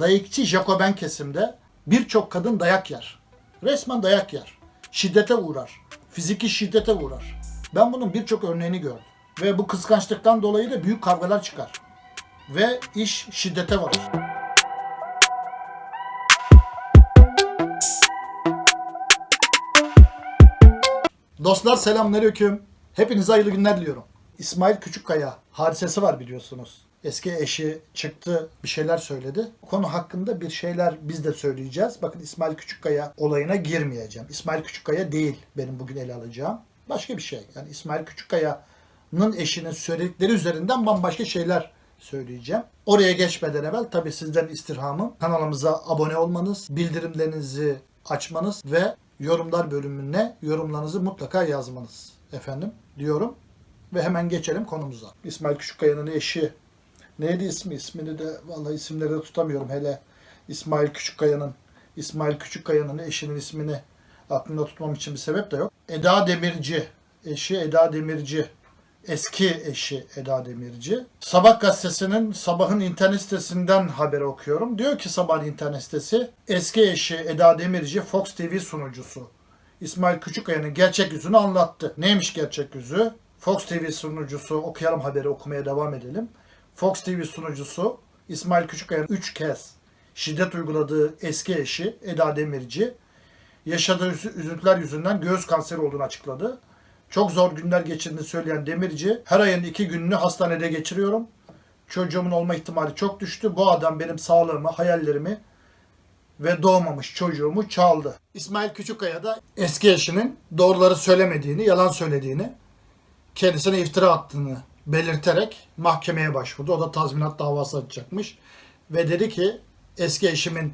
laikçi Jacoben kesimde birçok kadın dayak yer. Resmen dayak yer. Şiddete uğrar. Fiziki şiddete uğrar. Ben bunun birçok örneğini gördüm. Ve bu kıskançlıktan dolayı da büyük kavgalar çıkar. Ve iş şiddete varır. Dostlar selamünaleyküm. Hepinize hayırlı günler diliyorum. İsmail Küçükkaya hadisesi var biliyorsunuz. Eski eşi çıktı bir şeyler söyledi. Konu hakkında bir şeyler biz de söyleyeceğiz. Bakın İsmail Küçükkaya olayına girmeyeceğim. İsmail Küçükkaya değil benim bugün ele alacağım. Başka bir şey. Yani İsmail Küçükkaya'nın eşinin söyledikleri üzerinden bambaşka şeyler söyleyeceğim. Oraya geçmeden evvel tabii sizden istirhamım kanalımıza abone olmanız, bildirimlerinizi açmanız ve yorumlar bölümüne yorumlarınızı mutlaka yazmanız efendim diyorum. Ve hemen geçelim konumuza. İsmail Küçükkaya'nın eşi neydi ismi? İsmini de vallahi isimleri de tutamıyorum hele İsmail Küçükkaya'nın İsmail Küçükkaya'nın eşinin ismini aklımda tutmam için bir sebep de yok. Eda Demirci. Eşi Eda Demirci. Eski eşi Eda Demirci. Sabah gazetesinin sabahın internet sitesinden haber okuyorum. Diyor ki sabahın internet sitesi eski eşi Eda Demirci Fox TV sunucusu. İsmail Küçükkaya'nın gerçek yüzünü anlattı. Neymiş gerçek yüzü? Fox TV sunucusu okuyalım haberi okumaya devam edelim. Fox TV sunucusu İsmail Küçükkaya'nın 3 kez şiddet uyguladığı eski eşi Eda Demirci yaşadığı üzü- üzüntüler yüzünden göğüs kanseri olduğunu açıkladı. Çok zor günler geçirdiğini söyleyen Demirci, her ayın iki gününü hastanede geçiriyorum. Çocuğumun olma ihtimali çok düştü. Bu adam benim sağlığımı, hayallerimi ve doğmamış çocuğumu çaldı. İsmail Küçükkaya da eski eşinin doğruları söylemediğini, yalan söylediğini, kendisine iftira attığını belirterek mahkemeye başvurdu. O da tazminat davası açacakmış. Ve dedi ki eski eşimin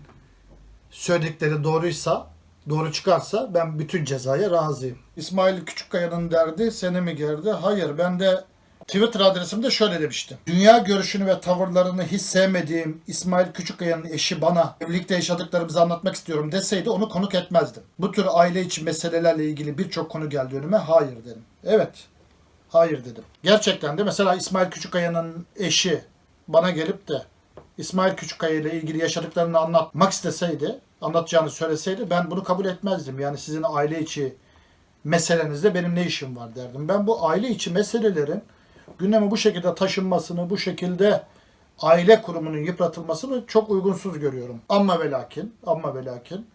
söyledikleri doğruysa, doğru çıkarsa ben bütün cezaya razıyım. İsmail Küçükkaya'nın derdi seni mi gerdi? Hayır ben de Twitter adresimde şöyle demiştim. Dünya görüşünü ve tavırlarını hiç sevmediğim İsmail Küçükkaya'nın eşi bana birlikte yaşadıklarımızı anlatmak istiyorum deseydi onu konuk etmezdim. Bu tür aile içi meselelerle ilgili birçok konu geldi önüme. Hayır dedim. Evet. Hayır dedim. Gerçekten de mesela İsmail Küçükkaya'nın eşi bana gelip de İsmail Küçükkaya ile ilgili yaşadıklarını anlatmak isteseydi, anlatacağını söyleseydi ben bunu kabul etmezdim. Yani sizin aile içi meselenizde benim ne işim var derdim. Ben bu aile içi meselelerin gündeme bu şekilde taşınmasını, bu şekilde aile kurumunun yıpratılmasını çok uygunsuz görüyorum. Ama ve lakin, ama ve lakin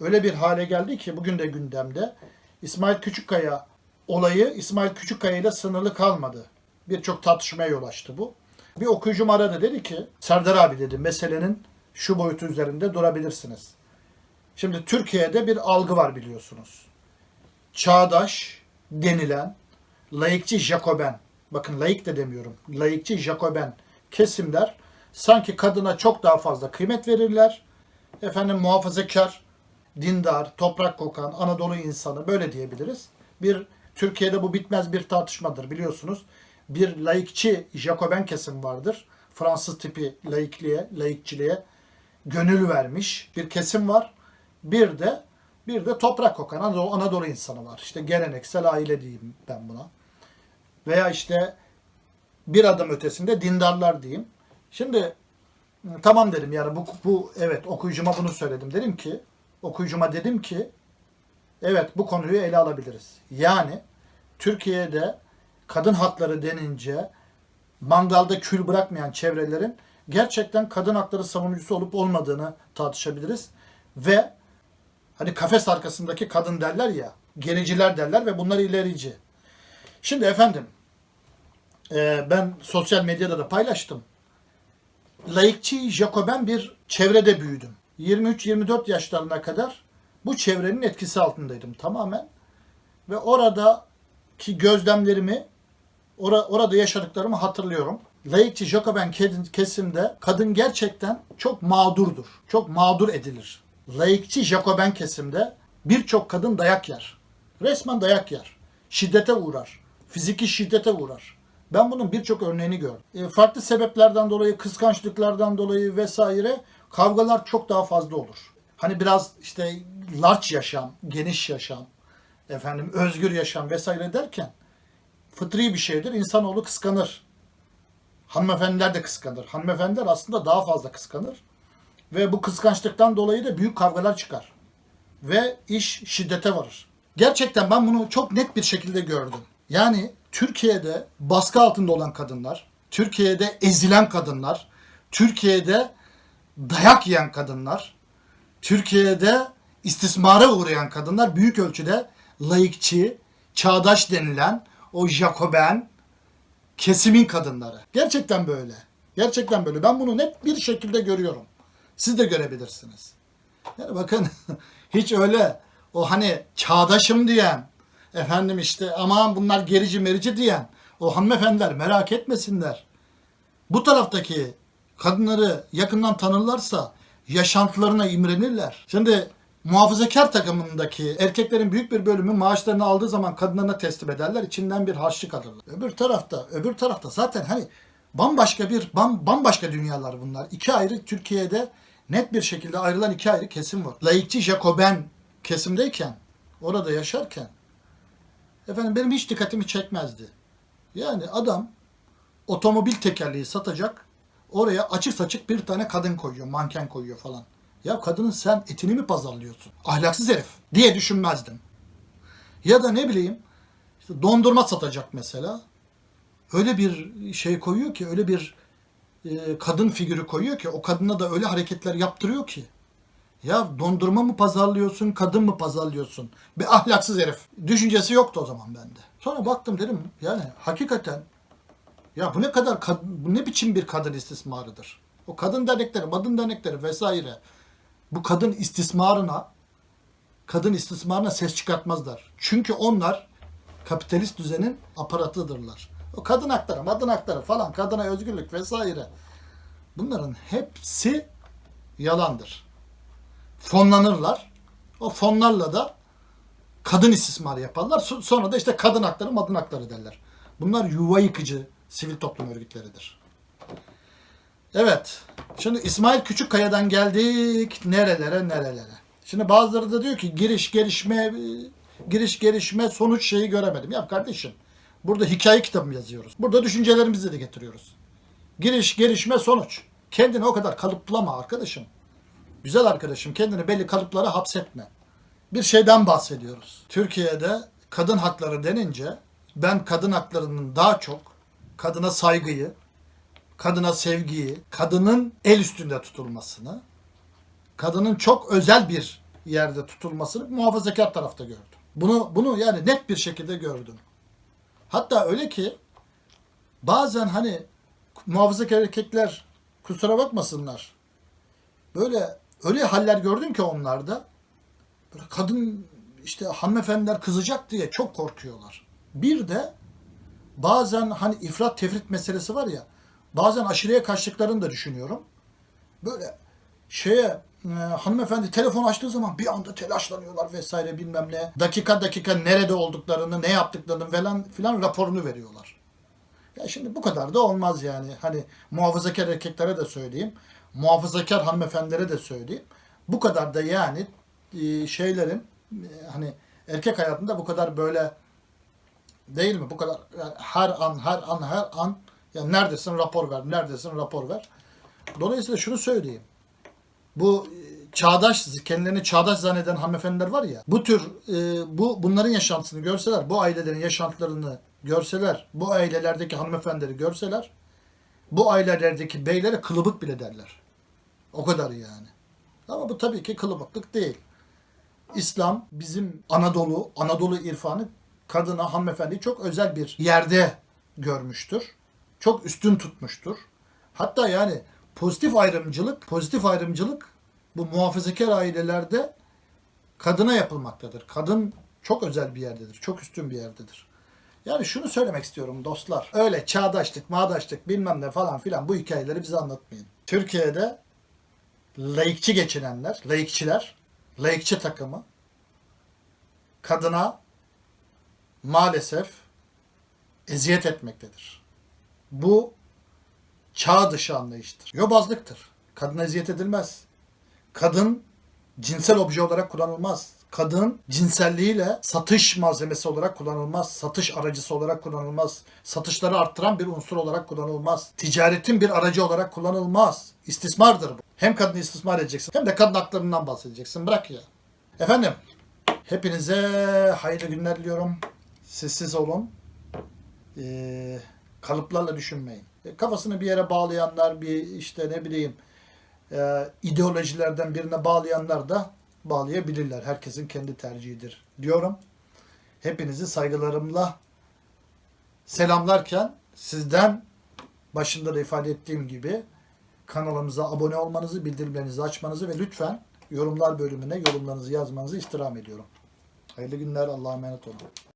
öyle bir hale geldi ki bugün de gündemde İsmail Küçükkaya olayı İsmail Küçükkaya ile sınırlı kalmadı. Birçok tartışmaya yol açtı bu. Bir okuyucum aradı dedi ki Serdar abi dedi meselenin şu boyutu üzerinde durabilirsiniz. Şimdi Türkiye'de bir algı var biliyorsunuz. Çağdaş denilen laikçi Jacoben, bakın laik de demiyorum, laikçi Jacoben kesimler sanki kadına çok daha fazla kıymet verirler. Efendim muhafazakar, dindar, toprak kokan, Anadolu insanı böyle diyebiliriz. Bir Türkiye'de bu bitmez bir tartışmadır biliyorsunuz. Bir laikçi Jacoben kesim vardır. Fransız tipi laikliğe, laikçiliğe gönül vermiş bir kesim var. Bir de bir de toprak kokan Anadolu, Anadolu insanı var. İşte geleneksel aile diyeyim ben buna. Veya işte bir adım ötesinde dindarlar diyeyim. Şimdi tamam dedim yani bu, bu evet okuyucuma bunu söyledim. Dedim ki okuyucuma dedim ki evet bu konuyu ele alabiliriz. Yani Türkiye'de kadın hakları denince mangalda kül bırakmayan çevrelerin gerçekten kadın hakları savunucusu olup olmadığını tartışabiliriz. Ve hani kafes arkasındaki kadın derler ya, gericiler derler ve bunlar ilerici. Şimdi efendim, e, ben sosyal medyada da paylaştım. Laikçi Jacoben bir çevrede büyüdüm. 23-24 yaşlarına kadar bu çevrenin etkisi altındaydım tamamen. Ve oradaki gözlemlerimi, ora- orada yaşadıklarımı hatırlıyorum. Laikçi Jacoben ke- kesimde kadın gerçekten çok mağdurdur. Çok mağdur edilir. Laikçi Jacoben kesimde birçok kadın dayak yer. Resmen dayak yer. Şiddete uğrar. Fiziki şiddete uğrar. Ben bunun birçok örneğini gördüm. E, farklı sebeplerden dolayı, kıskançlıklardan dolayı vesaire kavgalar çok daha fazla olur. Hani biraz işte large yaşam, geniş yaşam, efendim özgür yaşam vesaire derken fıtri bir şeydir. İnsanoğlu kıskanır. Hanımefendiler de kıskanır. Hanımefendiler aslında daha fazla kıskanır. Ve bu kıskançlıktan dolayı da büyük kavgalar çıkar. Ve iş şiddete varır. Gerçekten ben bunu çok net bir şekilde gördüm. Yani Türkiye'de baskı altında olan kadınlar, Türkiye'de ezilen kadınlar, Türkiye'de dayak yiyen kadınlar, Türkiye'de istismara uğrayan kadınlar büyük ölçüde laikçi, çağdaş denilen o Jacoben kesimin kadınları. Gerçekten böyle. Gerçekten böyle. Ben bunu net bir şekilde görüyorum. Siz de görebilirsiniz. Yani bakın hiç öyle o hani çağdaşım diyen efendim işte aman bunlar gerici merici diyen o hanımefendiler merak etmesinler. Bu taraftaki kadınları yakından tanırlarsa yaşantılarına imrenirler. Şimdi muhafazakar takımındaki erkeklerin büyük bir bölümü maaşlarını aldığı zaman kadınlarına teslim ederler. İçinden bir harçlık alırlar. Öbür tarafta, öbür tarafta zaten hani bambaşka bir bam, bambaşka dünyalar bunlar. İki ayrı Türkiye'de net bir şekilde ayrılan iki ayrı kesim var. Laikçi Jacoben kesimdeyken, orada yaşarken efendim benim hiç dikkatimi çekmezdi. Yani adam otomobil tekerleği satacak. Oraya açık saçık bir tane kadın koyuyor, manken koyuyor falan. Ya kadının sen etini mi pazarlıyorsun? Ahlaksız herif diye düşünmezdim. Ya da ne bileyim işte dondurma satacak mesela. Öyle bir şey koyuyor ki, öyle bir e, kadın figürü koyuyor ki o kadına da öyle hareketler yaptırıyor ki. Ya dondurma mı pazarlıyorsun, kadın mı pazarlıyorsun? Bir ahlaksız herif. Düşüncesi yoktu o zaman bende. Sonra baktım dedim yani hakikaten ya bu ne kadar kad- bu ne biçim bir kadın istismarıdır? O kadın dernekleri, kadın dernekleri vesaire bu kadın istismarına kadın istismarına ses çıkartmazlar. Çünkü onlar kapitalist düzenin aparatıdırlar. O kadın hakları, kadın hakları falan, kadına özgürlük vesaire. Bunların hepsi yalandır. Fonlanırlar. O fonlarla da kadın istismarı yaparlar. So- Sonra da işte kadın hakları, kadın hakları derler. Bunlar yuva yıkıcı sivil toplum örgütleridir. Evet. Şimdi İsmail Küçükkaya'dan geldik nerelere nerelere. Şimdi bazıları da diyor ki giriş gelişme giriş gelişme sonuç şeyi göremedim. Ya kardeşim burada hikaye kitabı yazıyoruz? Burada düşüncelerimizi de getiriyoruz. Giriş gelişme sonuç. Kendini o kadar kalıplama arkadaşım. Güzel arkadaşım kendini belli kalıplara hapsetme. Bir şeyden bahsediyoruz. Türkiye'de kadın hakları denince ben kadın haklarının daha çok kadına saygıyı, kadına sevgiyi, kadının el üstünde tutulmasını, kadının çok özel bir yerde tutulmasını muhafazakar tarafta gördüm. Bunu bunu yani net bir şekilde gördüm. Hatta öyle ki bazen hani muhafazakar erkekler kusura bakmasınlar. Böyle öyle haller gördüm ki onlarda. Böyle kadın işte hanımefendiler kızacak diye çok korkuyorlar. Bir de bazen hani ifrat tefrit meselesi var ya bazen aşırıya kaçtıklarını da düşünüyorum. Böyle şeye e, hanımefendi telefon açtığı zaman bir anda telaşlanıyorlar vesaire bilmem ne. Dakika dakika nerede olduklarını, ne yaptıklarını falan filan raporunu veriyorlar. Ya şimdi bu kadar da olmaz yani. Hani muhafazakar erkeklere de söyleyeyim. Muhafazakar hanımefendilere de söyleyeyim. Bu kadar da yani e, şeylerin e, hani erkek hayatında bu kadar böyle değil mi? Bu kadar yani her an her an her an ya neredesin rapor ver, neredesin rapor ver. Dolayısıyla şunu söyleyeyim. Bu e, çağdaş, kendilerini çağdaş zanneden hanımefendiler var ya, bu tür e, bu bunların yaşantısını görseler, bu ailelerin yaşantılarını görseler, bu ailelerdeki hanımefendileri görseler, bu ailelerdeki beylere kılıbık bile derler. O kadar yani. Ama bu tabii ki kılıbıklık değil. İslam bizim Anadolu, Anadolu irfanı kadına, hanımefendiyi çok özel bir yerde görmüştür. Çok üstün tutmuştur. Hatta yani pozitif ayrımcılık, pozitif ayrımcılık bu muhafazakar ailelerde kadına yapılmaktadır. Kadın çok özel bir yerdedir. Çok üstün bir yerdedir. Yani şunu söylemek istiyorum dostlar. Öyle çağdaşlık, mağdaşlık bilmem ne falan filan bu hikayeleri bize anlatmayın. Türkiye'de laikçi geçinenler, laikçiler, laikçi takımı kadına maalesef eziyet etmektedir. Bu çağ dışı anlayıştır. Yobazlıktır. Kadına eziyet edilmez. Kadın cinsel obje olarak kullanılmaz. kadın cinselliğiyle satış malzemesi olarak kullanılmaz, satış aracısı olarak kullanılmaz, satışları arttıran bir unsur olarak kullanılmaz, ticaretin bir aracı oladır kullanılmaz. İstismardır bu. Hem kadını istismar edeceksin hem de kadın haklarından bahsedeceksin. Bırak ya. Efendim, hepinize hayırlı günler diliyorum. Sessiz olun. Ee, kalıplarla düşünmeyin. E, Kafasını bir yere bağlayanlar, bir işte ne bileyim e, ideolojilerden birine bağlayanlar da bağlayabilirler. Herkesin kendi tercihidir diyorum. Hepinizi saygılarımla selamlarken sizden başında da ifade ettiğim gibi kanalımıza abone olmanızı, bildirimlerinizi açmanızı ve lütfen yorumlar bölümüne yorumlarınızı yazmanızı istirham ediyorum. Hayırlı günler, Allah'a emanet olun.